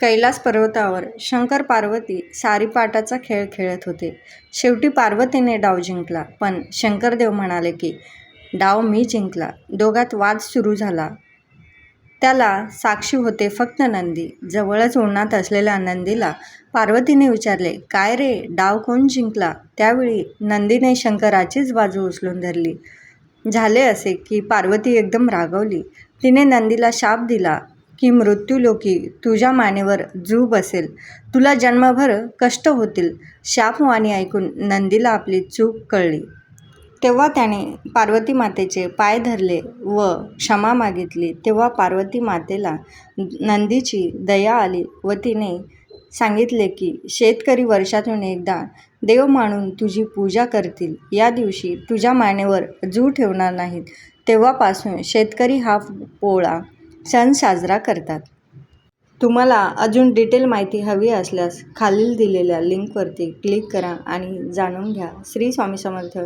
कैलास पर्वतावर शंकर पार्वती सारीपाटाचा खेळ खेळत होते. शेवटी पार्वतीने डाव जिंकला. पण शंकरदेव म्हणाले की, डाव मी जिंकला. दोघात वाद सुरू झाला. त्याला साक्षी होते फक्त नंदी. जवळच उन्हात असलेल्या नंदीला पार्वतीने विचारले, काय रे, डाव कोण जिंकला? त्यावेळी नंदीने शंकराचीच बाजू उचलून धरली. झाले असे की पार्वती एकदम रागवली तिने नंदीला शाप दिला की मृत्यूलोकी तुझ्या मानेवर जू बसेल, तुला जन्मभर कष्ट होतील. शापवाणी ऐकून नंदीला आपली चूक कळली. तेव्हा त्याने पार्वतीमातेचे पाय धरले व क्षमा मागितली. तेव्हा पार्वती मातेला नंदीची दया आली व तिने सांगितले की, शेतकरी वर्षातून एकदा देव मानून तुझी पूजा करतील. या दिवशी तुझ्या मानेवर जू ठेवणार नाहीत. तेव्हापासून शेतकरी हा पोळा सण साजरा करतात. तुम्हाला अजून डिटेल माहिती हवी असल्यास खालील दिलेल्या लिंकवरती क्लिक करा आणि जाणून घ्या. श्री स्वामी समर्थ